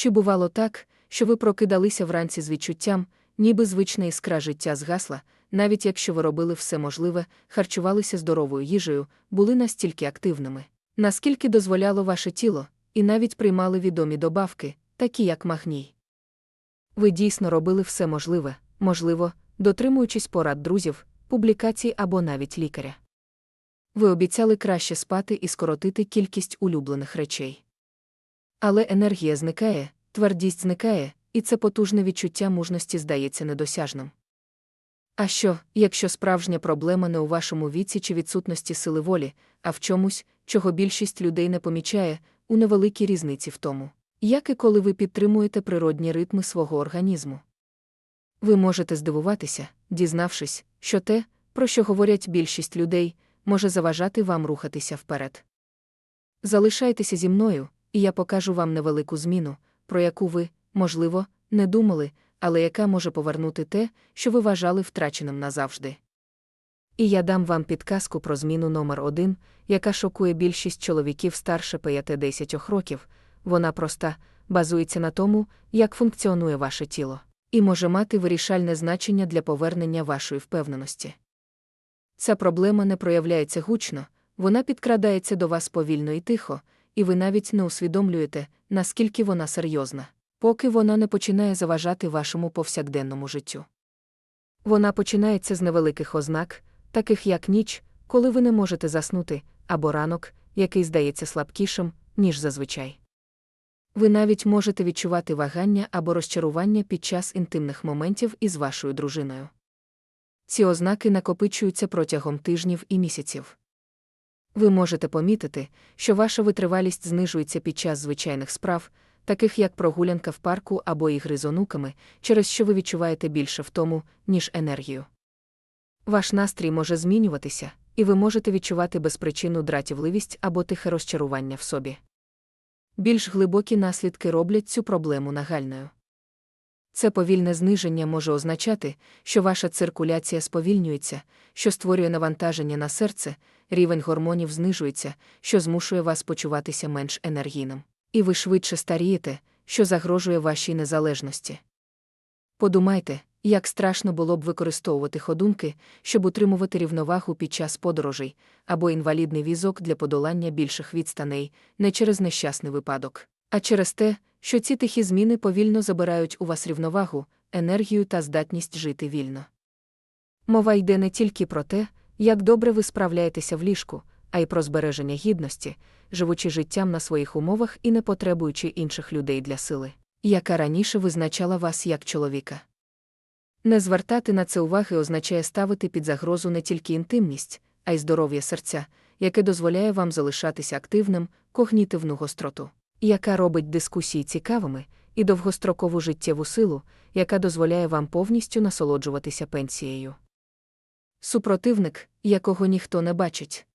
Чи бувало так, що ви прокидалися вранці з відчуттям, ніби звична іскра життя згасла, навіть якщо ви робили все можливе, харчувалися здоровою їжею, були настільки активними, наскільки дозволяло ваше тіло, і навіть приймали відомі добавки, такі як магній. Ви дійсно робили все можливе, можливо, дотримуючись порад друзів, публікацій або навіть лікаря. Ви обіцяли краще спати і скоротити кількість улюблених речей. Але енергія зникає, твердість зникає, і це потужне відчуття мужності здається недосяжним. А що, якщо справжня проблема не у вашому віці чи відсутності сили волі, а в чомусь, чого більшість людей не помічає, у невеликій різниці в тому, як і коли ви підтримуєте природні ритми свого організму? Ви можете здивуватися, дізнавшись, що те, про що говорять більшість людей, може заважати вам рухатися вперед. Залишайтеся зі мною, і я покажу вам невелику зміну, про яку ви, можливо, не думали, але яка може повернути те, що ви вважали втраченим назавжди. І я дам вам підказку про зміну номер один, яка шокує більшість чоловіків старше 5-10 років, вона проста, базується на тому, як функціонує ваше тіло, і може мати вирішальне значення для повернення вашої впевненості. Ця проблема не проявляється гучно, вона підкрадається до вас повільно і тихо, і ви навіть не усвідомлюєте, наскільки вона серйозна, поки вона не починає заважати вашому повсякденному життю. Вона починається з невеликих ознак, таких як ніч, коли ви не можете заснути, або ранок, який здається слабкішим, ніж зазвичай. Ви навіть можете відчувати вагання або розчарування під час інтимних моментів із вашою дружиною. Ці ознаки накопичуються протягом тижнів і місяців. Ви можете помітити, що ваша витривалість знижується під час звичайних справ, таких як прогулянка в парку або ігри з онуками, через що ви відчуваєте більше втому, ніж енергію. Ваш настрій може змінюватися, і ви можете відчувати безпричинну дратівливість або тихе розчарування в собі. Більш глибокі наслідки роблять цю проблему нагальною. Це повільне зниження може означати, що ваша циркуляція сповільнюється, що створює навантаження на серце, рівень гормонів знижується, що змушує вас почуватися менш енергійним. І ви швидше старієте, що загрожує вашій незалежності. Подумайте, як страшно було б використовувати ходунки, щоб утримувати рівновагу під час подорожей, або інвалідний візок для подолання більших відстаней, не через нещасний випадок, а через те, що ці тихі зміни повільно забирають у вас рівновагу, енергію та здатність жити вільно. Мова йде не тільки про те, як добре ви справляєтеся в ліжку, а й про збереження гідності, живучи життям на своїх умовах і не потребуючи інших людей для сили, яка раніше визначала вас як чоловіка. Не звертати на це уваги означає ставити під загрозу не тільки інтимність, а й здоров'я серця, яке дозволяє вам залишатися активним, когнітивну гостроту, яка робить дискусії цікавими, і довгострокову життєву силу, яка дозволяє вам повністю насолоджуватися пенсією. Супротивник, якого ніхто не бачить.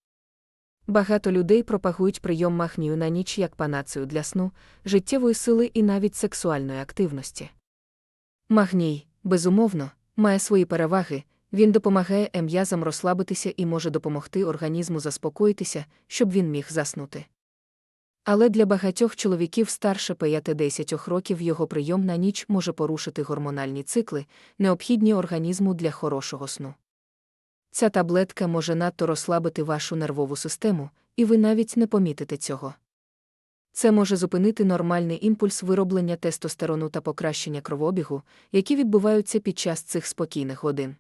Багато людей пропагують прийом махнію на ніч як панацію для сну, життєвої сили і навіть сексуальної активності. Магній, безумовно, має свої переваги, він допомагає м'язам розслабитися і може допомогти організму заспокоїтися, щоб він міг заснути. Але для багатьох чоловіків старше 5-10 років його прийом на ніч може порушити гормональні цикли, необхідні організму для хорошого сну. Ця таблетка може надто розслабити вашу нервову систему, і ви навіть не помітите цього. Це може зупинити нормальний імпульс вироблення тестостерону та покращення кровообігу, які відбуваються під час цих спокійних годин.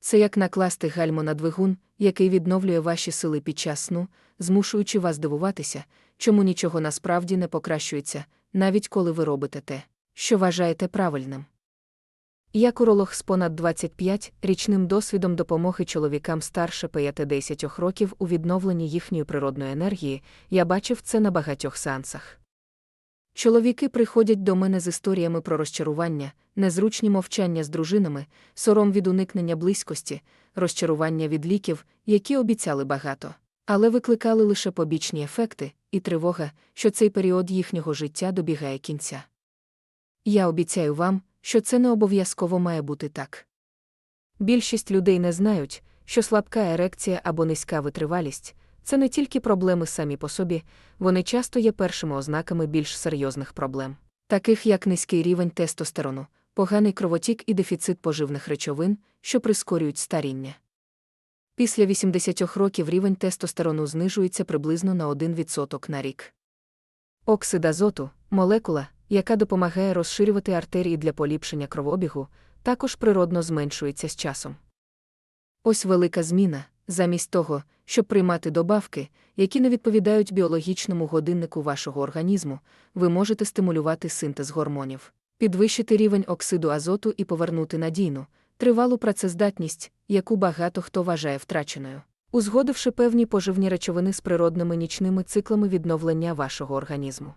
Це як накласти гальмо на двигун, який відновлює ваші сили під час сну, змушуючи вас дивуватися, чому нічого насправді не покращується, навіть коли ви робите те, що вважаєте правильним. Як уролог з понад 25 річним досвідом допомоги чоловікам старше 5-10 років у відновленні їхньої природної енергії, я бачив це на багатьох сеансах. Чоловіки приходять до мене з історіями про розчарування, незручні мовчання з дружинами, сором від уникнення близькості, розчарування від ліків, які обіцяли багато, але викликали лише побічні ефекти, і тривога, що цей період їхнього життя добігає кінця. Я обіцяю вам, що це не обов'язково має бути так. Більшість людей не знають, що слабка ерекція або низька витривалість це не тільки проблеми самі по собі, вони часто є першими ознаками більш серйозних проблем. таких як низький рівень тестостерону, поганий кровотік і дефіцит поживних речовин, що прискорюють старіння. Після 80 років рівень тестостерону знижується приблизно на 1% на рік. Оксид азоту молекула, яка допомагає розширювати артерії для поліпшення кровообігу, також природно зменшується з часом. Ось велика зміна, замість того, щоб приймати добавки, які не відповідають біологічному годиннику вашого організму, ви можете стимулювати синтез гормонів, підвищити рівень оксиду азоту і повернути надійну, тривалу працездатність, яку багато хто вважає втраченою, узгодивши певні поживні речовини з природними нічними циклами відновлення вашого організму.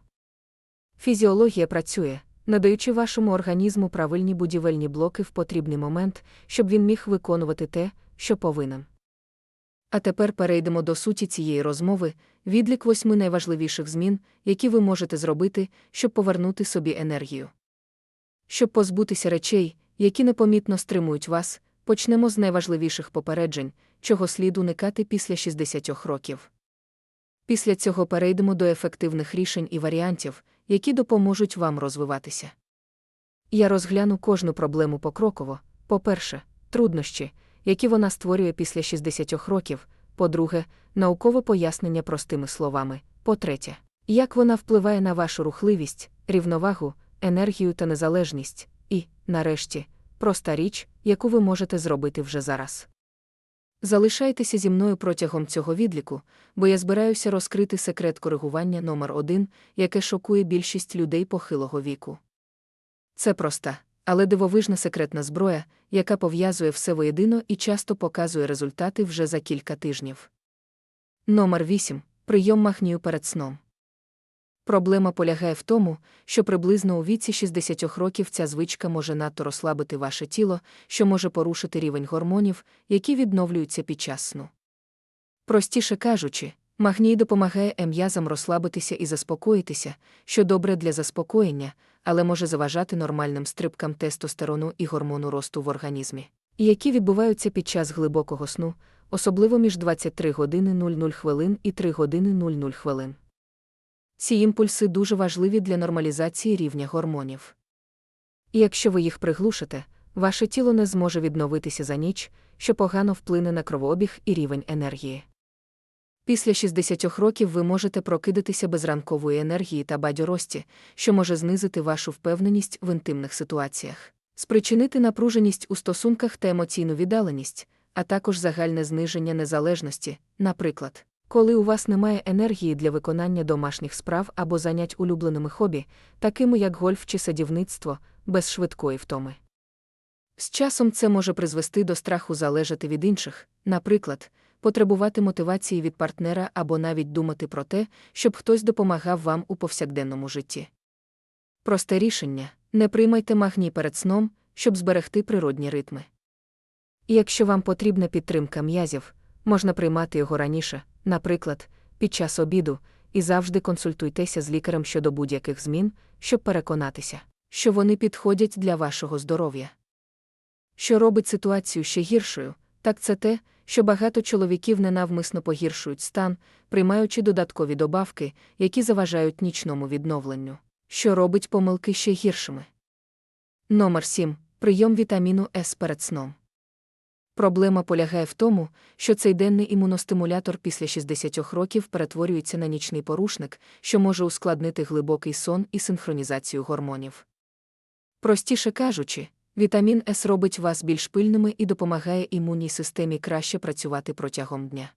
Фізіологія працює, надаючи вашому організму правильні будівельні блоки в потрібний момент, щоб він міг виконувати те, що повинен. А тепер перейдемо до суті цієї розмови, відлік восьми найважливіших змін, які ви можете зробити, щоб повернути собі енергію. Щоб позбутися речей, які непомітно стримують вас, почнемо з найважливіших попереджень, чого слід уникати після 60 років. Після цього перейдемо до ефективних рішень і варіантів, які допоможуть вам розвиватися. Я розгляну кожну проблему покроково. По-перше, труднощі, які вона створює після 60 років, по-друге, наукове пояснення простими словами, по-третє, як вона впливає на вашу рухливість, рівновагу, енергію та незалежність, і, нарешті, проста річ, яку ви можете зробити вже зараз. Залишайтеся зі мною протягом цього відліку, бо я збираюся розкрити секрет коригування номер 1 яке шокує більшість людей похилого віку. Це проста, але дивовижна секретна зброя, яка пов'язує все воєдино і часто показує результати вже за кілька тижнів. Номер 8. Прийом махнію перед сном. Проблема полягає в тому, що приблизно у віці 60 років ця звичка може надто розслабити ваше тіло, що може порушити рівень гормонів, які відновлюються під час сну. Простіше кажучи, магній допомагає м'язам розслабитися і заспокоїтися, що добре для заспокоєння, але може заважати нормальним стрибкам тестостерону і гормону росту в організмі, які відбуваються під час глибокого сну, особливо між 23 години 00 хвилин і 3 години 00 хвилин. Ці імпульси дуже важливі для нормалізації рівня гормонів. І якщо ви їх приглушите, ваше тіло не зможе відновитися за ніч, що погано вплине на кровообіг і рівень енергії. Після 60 років ви можете прокидатися без ранкової енергії та бадьорості, що може знизити вашу впевненість в інтимних ситуаціях, спричинити напруженість у стосунках та емоційну віддаленість, а також загальне зниження незалежності, наприклад. Коли у вас немає енергії для виконання домашніх справ або занять улюбленими хобі, такими як гольф чи садівництво, без швидкої втоми. З часом це може призвести до страху залежати від інших, наприклад, потребувати мотивації від партнера або навіть думати про те, щоб хтось допомагав вам у повсякденному житті. Просте рішення не приймайте магній перед сном, щоб зберегти природні ритми. І якщо вам потрібна підтримка м'язів, можна приймати його раніше наприклад, під час обіду, і завжди консультуйтеся з лікарем щодо будь-яких змін, щоб переконатися, що вони підходять для вашого здоров'я. Що робить ситуацію ще гіршою, так це те, що багато чоловіків ненавмисно погіршують стан, приймаючи додаткові добавки, які заважають нічному відновленню, що робить помилки ще гіршими. Номер 7. Прийом вітаміну С перед сном. Проблема полягає в тому, що цей денний імуностимулятор після 60 років перетворюється на нічний порушник, що може ускладнити глибокий сон і синхронізацію гормонів. Простіше кажучи, вітамін С робить вас більш пильними і допомагає імунній системі краще працювати протягом дня.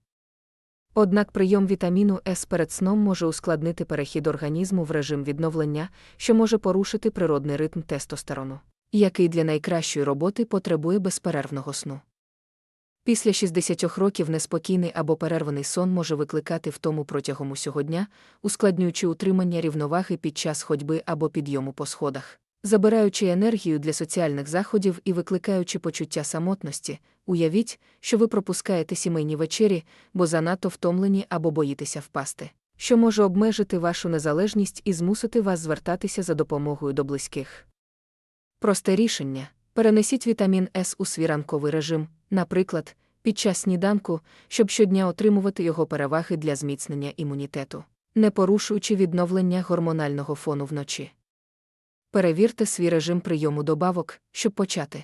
Однак прийом вітаміну С перед сном може ускладнити перехід організму в режим відновлення, що може порушити природний ритм тестостерону, який для найкращої роботи потребує безперервного сну. Після 60 років неспокійний або перерваний сон може викликати втому протягом усього дня, ускладнюючи утримання рівноваги під час ходьби або підйому по сходах, забираючи енергію для соціальних заходів і викликаючи почуття самотності, уявіть, що ви пропускаєте сімейні вечері, бо занадто втомлені або боїтеся впасти, що може обмежити вашу незалежність і змусити вас звертатися за допомогою до близьких. Просте рішення. Перенесіть вітамін С у свій ранковий режим наприклад, під час сніданку, щоб щодня отримувати його переваги для зміцнення імунітету, не порушуючи відновлення гормонального фону вночі. Перевірте свій режим прийому добавок, щоб почати.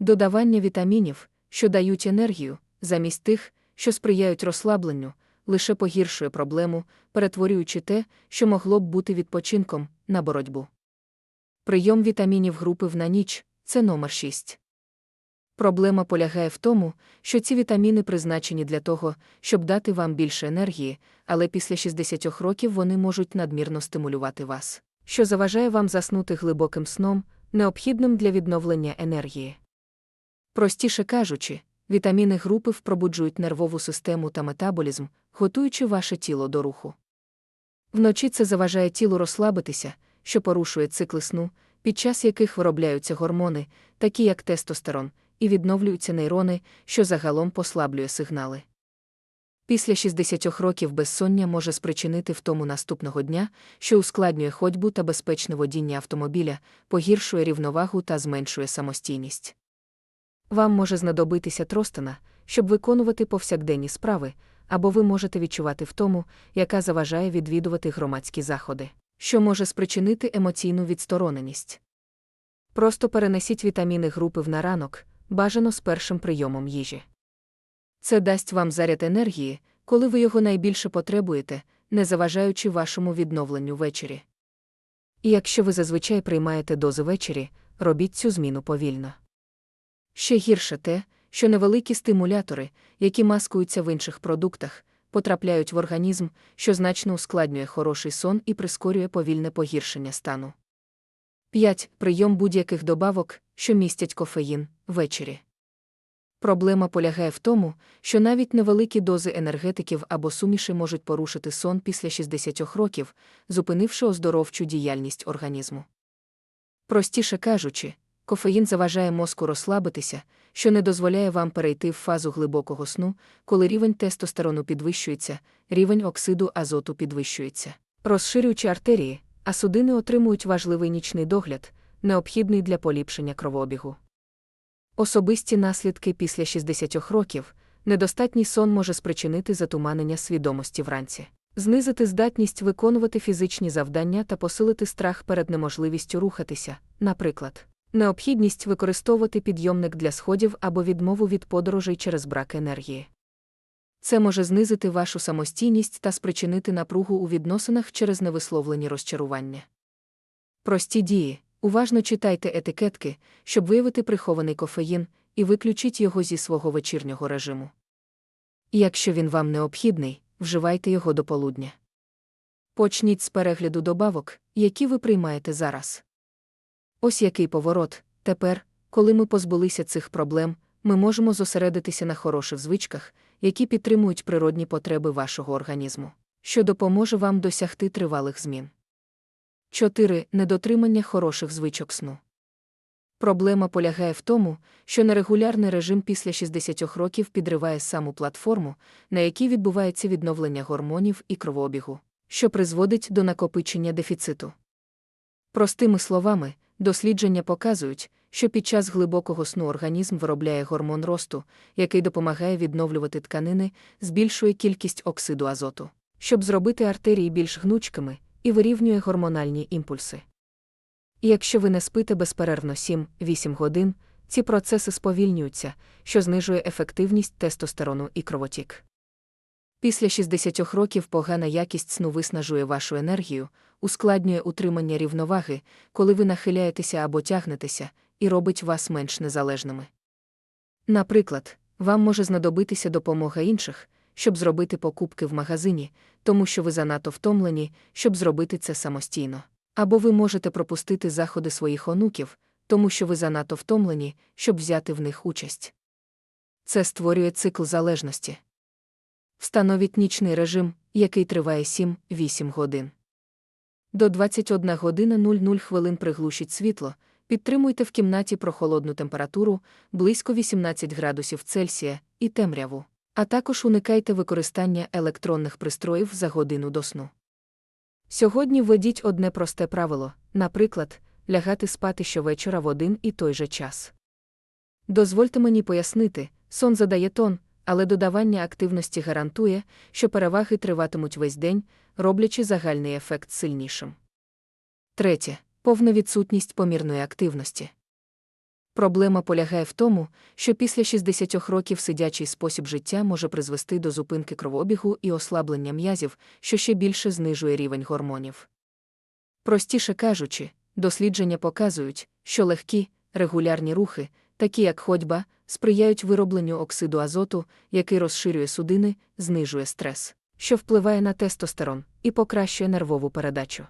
Додавання вітамінів, що дають енергію, замість тих, що сприяють розслабленню, лише погіршує проблему, перетворюючи те, що могло б бути відпочинком, на боротьбу. Прийом вітамінів групи в на ніч це номер 6. Проблема полягає в тому, що ці вітаміни призначені для того, щоб дати вам більше енергії, але після 60 років вони можуть надмірно стимулювати вас, що заважає вам заснути глибоким сном, необхідним для відновлення енергії. Простіше кажучи, вітаміни групи впробуджують нервову систему та метаболізм, готуючи ваше тіло до руху. Вночі це заважає тілу розслабитися, що порушує цикли сну, під час яких виробляються гормони, такі як тестостерон, і відновлюються нейрони, що загалом послаблює сигнали. Після 60 років безсоння може спричинити втому наступного дня, що ускладнює ходьбу та безпечне водіння автомобіля, погіршує рівновагу та зменшує самостійність. Вам може знадобитися тростина, щоб виконувати повсякденні справи, або ви можете відчувати втому, яка заважає відвідувати громадські заходи, що може спричинити емоційну відстороненість. Просто перенесіть вітаміни групи в на ранок, бажано з першим прийомом їжі. Це дасть вам заряд енергії, коли ви його найбільше потребуєте, не заважаючи вашому відновленню ввечері. І якщо ви зазвичай приймаєте дози ввечері, робіть цю зміну повільно. Ще гірше те, що невеликі стимулятори, які маскуються в інших продуктах, потрапляють в організм, що значно ускладнює хороший сон і прискорює повільне погіршення стану. 5. Прийом будь-яких добавок, що містять кофеїн, ввечері. Проблема полягає в тому, що навіть невеликі дози енергетиків або суміші можуть порушити сон після 60 років, зупинивши оздоровчу діяльність організму. Простіше кажучи, кофеїн заважає мозку розслабитися, що не дозволяє вам перейти в фазу глибокого сну, коли рівень тестостерону підвищується, рівень оксиду азоту підвищується, розширюючи артерії, а судини отримують важливий нічний догляд, необхідний для поліпшення кровообігу. Особисті наслідки після 60 років недостатній сон може спричинити затуманення свідомості вранці, знизити здатність виконувати фізичні завдання та посилити страх перед неможливістю рухатися, наприклад, необхідність використовувати підйомник для сходів або відмову від подорожей через брак енергії. Це може знизити вашу самостійність та спричинити напругу у відносинах через невисловлені розчарування. Прості дії. Уважно читайте етикетки, щоб виявити прихований кофеїн, і виключіть його зі свого вечірнього режиму. Якщо він вам необхідний, вживайте його до полудня. Почніть з перегляду добавок, які ви приймаєте зараз. Ось який поворот. Тепер, коли ми позбулися цих проблем, ми можемо зосередитися на хороших звичках, які підтримують природні потреби вашого організму, що допоможе вам досягти тривалих змін. 4. Недотримання хороших звичок сну. Проблема полягає в тому, що нерегулярний режим після 60 років підриває саму платформу, на якій відбувається відновлення гормонів і кровообігу, що призводить до накопичення дефіциту. Простими словами, дослідження показують, що під час глибокого сну організм виробляє гормон росту, який допомагає відновлювати тканини, збільшує кількість оксиду азоту, щоб зробити артерії більш гнучкими і вирівнює гормональні імпульси. І якщо ви не спите безперервно 7-8 годин, ці процеси сповільнюються, що знижує ефективність тестостерону і кровотік. Після 60 років погана якість сну виснажує вашу енергію, ускладнює утримання рівноваги, коли ви нахиляєтеся або тягнетеся, і робить вас менш незалежними. Наприклад, вам може знадобитися допомога інших, щоб зробити покупки в магазині, тому що ви занадто втомлені, щоб зробити це самостійно. Або ви можете пропустити заходи своїх онуків, тому що ви занадто втомлені, щоб взяти в них участь. Це створює цикл залежності. Встановіть нічний режим, який триває 7-8 годин. До 21 години 00 хвилин приглушіть світло, підтримуйте в кімнаті прохолодну температуру близько 18 градусів Цельсія і темряву, а також уникайте використання електронних пристроїв за годину до сну. Сьогодні введіть одне просте правило, наприклад, лягати спати щовечора в один і той же час. Дозвольте мені пояснити, сон задає тон, але додавання активності гарантує, що переваги триватимуть весь день, роблячи загальний ефект сильнішим. Третє. повна відсутність помірної активності. Проблема полягає в тому, що після 60 років сидячий спосіб життя може призвести до зупинки кровообігу і ослаблення м'язів, що ще більше знижує рівень гормонів. Простіше кажучи, дослідження показують, що легкі, регулярні рухи, такі як ходьба, сприяють виробленню оксиду азоту, який розширює судини, знижує стрес, що впливає на тестостерон і покращує нервову передачу.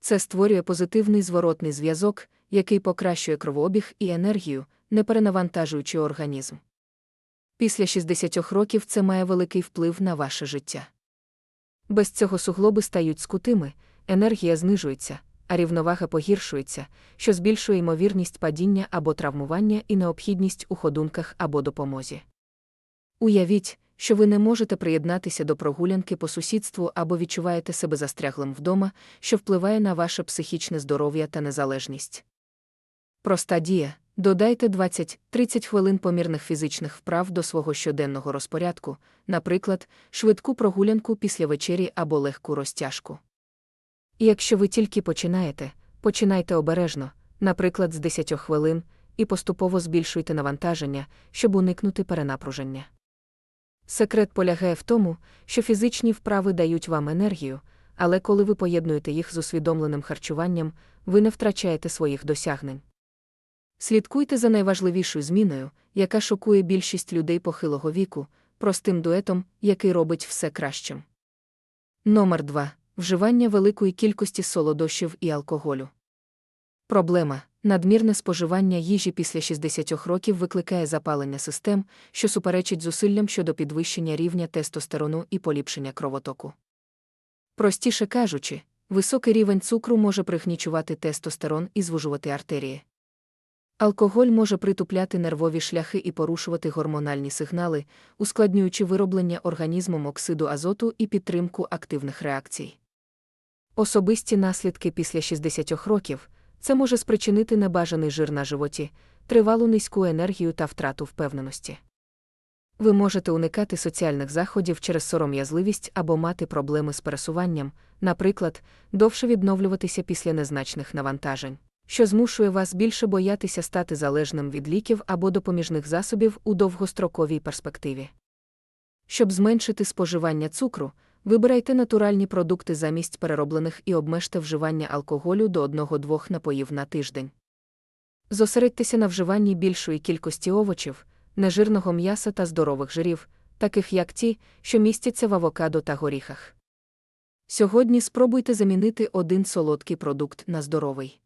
Це створює позитивний зворотний зв'язок, який покращує кровообіг і енергію, не перенавантажуючи організм. Після 60 років це має великий вплив на ваше життя. Без цього суглоби стають скутими, енергія знижується, а рівновага погіршується, що збільшує ймовірність падіння або травмування і необхідність у ходунках або допомозі. Уявіть, що ви не можете приєднатися до прогулянки по сусідству або відчуваєте себе застряглим вдома, що впливає на ваше психічне здоров'я та незалежність. Проста дія. Додайте 20-30 хвилин помірних фізичних вправ до свого щоденного розпорядку, наприклад, швидку прогулянку після вечері або легку розтяжку. І якщо ви тільки починаєте, починайте обережно, наприклад, з 10 хвилин, і поступово збільшуйте навантаження, щоб уникнути перенапруження. Секрет полягає в тому, що фізичні вправи дають вам енергію, але коли ви поєднуєте їх з усвідомленим харчуванням, ви не втрачаєте своїх досягнень. Слідкуйте за найважливішою зміною, яка шокує більшість людей похилого віку, простим дуетом, який робить все кращим. Номер 2. Вживання великої кількості солодощів і алкоголю. Проблема надмірне споживання їжі після 60 років викликає запалення систем, що суперечить зусиллям щодо підвищення рівня тестостерону і поліпшення кровотоку. Простіше кажучи, високий рівень цукру може пригнічувати тестостерон і звужувати артерії. Алкоголь може притупляти нервові шляхи і порушувати гормональні сигнали, ускладнюючи вироблення організмом оксиду азоту і підтримку активних реакцій. Особисті наслідки після 60 років це може спричинити небажаний жир на животі, тривалу низьку енергію та втрату впевненості. Ви можете уникати соціальних заходів через сором'язливість або мати проблеми з пересуванням, наприклад, довше відновлюватися після незначних навантажень що змушує вас більше боятися стати залежним від ліків або допоміжних засобів у довгостроковій перспективі. Щоб зменшити споживання цукру, вибирайте натуральні продукти замість перероблених і обмежте вживання алкоголю до 1-2 напоїв на тиждень. Зосередьтеся на вживанні більшої кількості овочів, нежирного м'яса та здорових жирів, таких як ті, що містяться в авокадо та горіхах. Сьогодні спробуйте замінити один солодкий продукт на здоровий.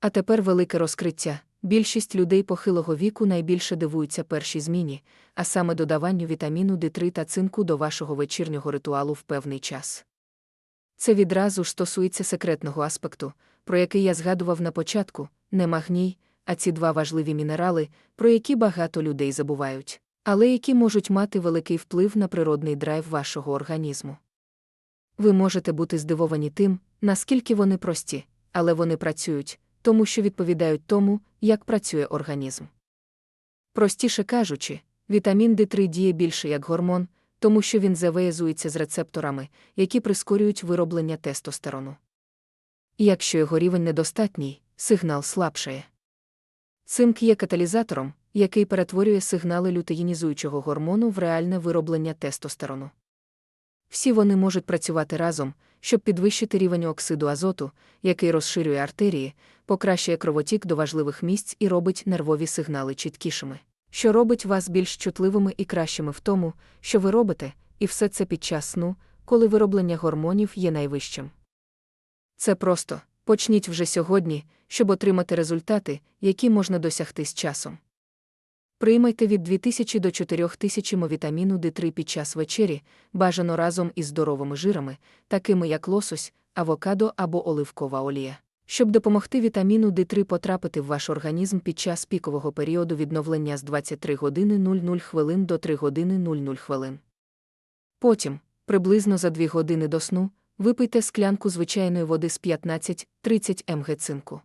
А тепер велике розкриття. Більшість людей похилого віку найбільше дивуються першій зміні, а саме додаванню вітаміну D3 та цинку до вашого вечірнього ритуалу в певний час. Це відразу ж стосується секретного аспекту, про який я згадував на початку, не магній, а ці два важливі мінерали, про які багато людей забувають, але які можуть мати великий вплив на природний драйв вашого організму. Ви можете бути здивовані тим, наскільки вони прості, але вони працюють тому що відповідають тому, як працює організм. Простіше кажучи, вітамін D3 діє більше як гормон, тому що він завиязується з рецепторами, які прискорюють вироблення тестостерону. І якщо його рівень недостатній, сигнал слабшає. Цинк є каталізатором, який перетворює сигнали лютеїнізуючого гормону в реальне вироблення тестостерону. Всі вони можуть працювати разом, щоб підвищити рівень оксиду азоту, який розширює артерії, покращує кровотік до важливих місць і робить нервові сигнали чіткішими, що робить вас більш чутливими і кращими в тому, що ви робите, і все це під час сну, коли вироблення гормонів є найвищим. Це просто почніть вже сьогодні, щоб отримати результати, які можна досягти з часом. Приймайте від 2000 до 4000 вітаміну D3 під час вечері, бажано разом із здоровими жирами, такими як лосось, авокадо або оливкова олія. Щоб допомогти вітаміну D3 потрапити в ваш організм під час пікового періоду відновлення з 23 години 00 хвилин до 3 години 00 хвилин. Потім, приблизно за 2 години до сну, випийте склянку звичайної води з 15-30 мг цинку.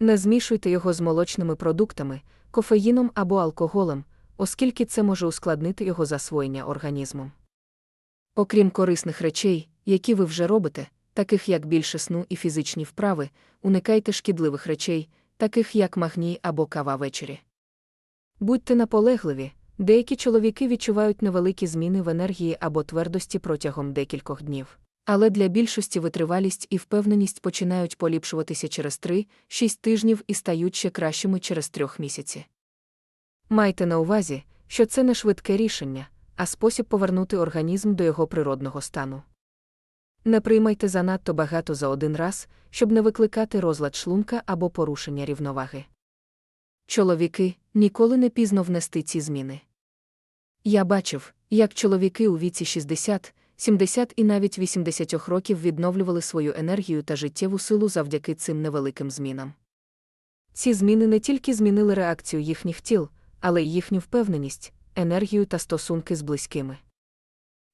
Не змішуйте його з молочними продуктами, кофеїном або алкоголем, оскільки це може ускладнити його засвоєння організмом. Окрім корисних речей, які ви вже робите, таких як більше сну і фізичні вправи, уникайте шкідливих речей, таких як магній або кава ввечері. Будьте наполегливі, деякі чоловіки відчувають невеликі зміни в енергії або твердості протягом декількох днів. Але для більшості витривалість і впевненість починають поліпшуватися через 3-6 тижнів і стають ще кращими через трьох місяці. Майте на увазі, що це не швидке рішення, а спосіб повернути організм до його природного стану. Не приймайте занадто багато за один раз, щоб не викликати розлад шлунка або порушення рівноваги. Чоловіки ніколи не пізно внести ці зміни. Я бачив, як чоловіки у віці 60, 70 і навіть 80 років відновлювали свою енергію та життєву силу завдяки цим невеликим змінам. Ці зміни не тільки змінили реакцію їхніх тіл, але й їхню впевненість, енергію та стосунки з близькими.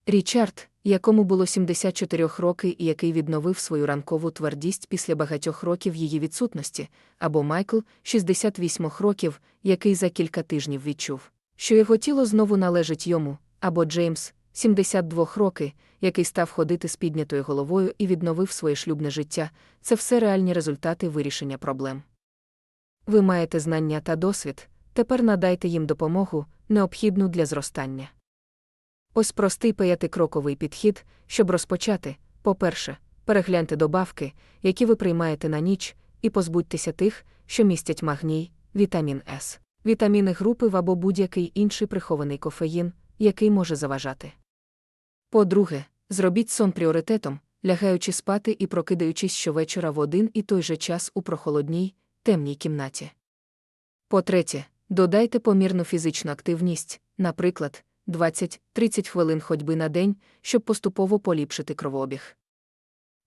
Річард, якому було 74 роки і який відновив свою ранкову твердість після багатьох років її відсутності, або Майкл, 68 років, який за кілька тижнів відчув, що його тіло знову належить йому, або Джеймс, 72 роки, який став ходити з піднятою головою і відновив своє шлюбне життя, це все реальні результати вирішення проблем. Ви маєте знання та досвід, тепер надайте їм допомогу, необхідну для зростання. Ось простий п'ятикроковий підхід, щоб розпочати. По-перше, перегляньте добавки, які ви приймаєте на ніч, і позбудьтеся тих, що містять магній, вітамін С, вітаміни групи або будь-який інший прихований кофеїн, який може заважати. По-друге, зробіть сон пріоритетом, лягаючи спати і прокидаючись щовечора в один і той же час у прохолодній, темній кімнаті. По-третє, додайте помірну фізичну активність, наприклад, 20-30 хвилин ходьби на день, щоб поступово поліпшити кровообіг.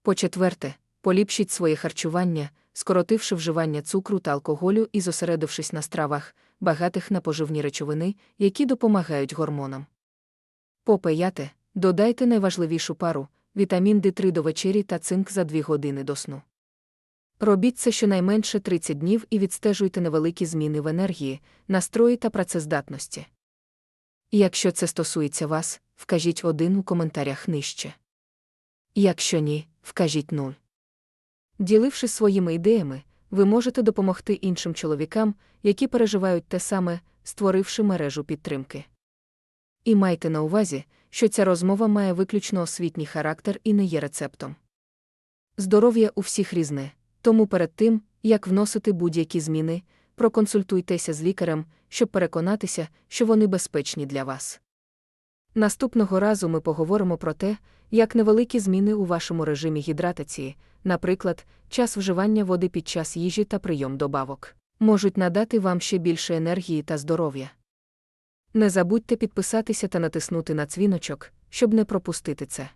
По-четверте, поліпшіть своє харчування, скоротивши вживання цукру та алкоголю і зосередившись на стравах, багатих на поживні речовини, які допомагають гормонам. По-п'яте, додайте найважливішу пару вітамін Д3 до вечері та цинк за 2 години до сну. Робіть це щонайменше 30 днів і відстежуйте невеликі зміни в енергії, настрої та працездатності. Якщо це стосується вас, вкажіть один у коментарях нижче. Якщо ні, вкажіть нуль. Ділившись своїми ідеями, ви можете допомогти іншим чоловікам, які переживають те саме, створивши мережу підтримки. І майте на увазі, що ця розмова має виключно освітній характер і не є рецептом. Здоров'я у всіх різне, тому перед тим, як вносити будь-які зміни, проконсультуйтеся з лікарем, щоб переконатися, що вони безпечні для вас. Наступного разу ми поговоримо про те, як невеликі зміни у вашому режимі гідратації, наприклад, час вживання води під час їжі та прийом добавок, можуть надати вам ще більше енергії та здоров'я. Не забудьте підписатися та натиснути на дзвіночок, щоб не пропустити це.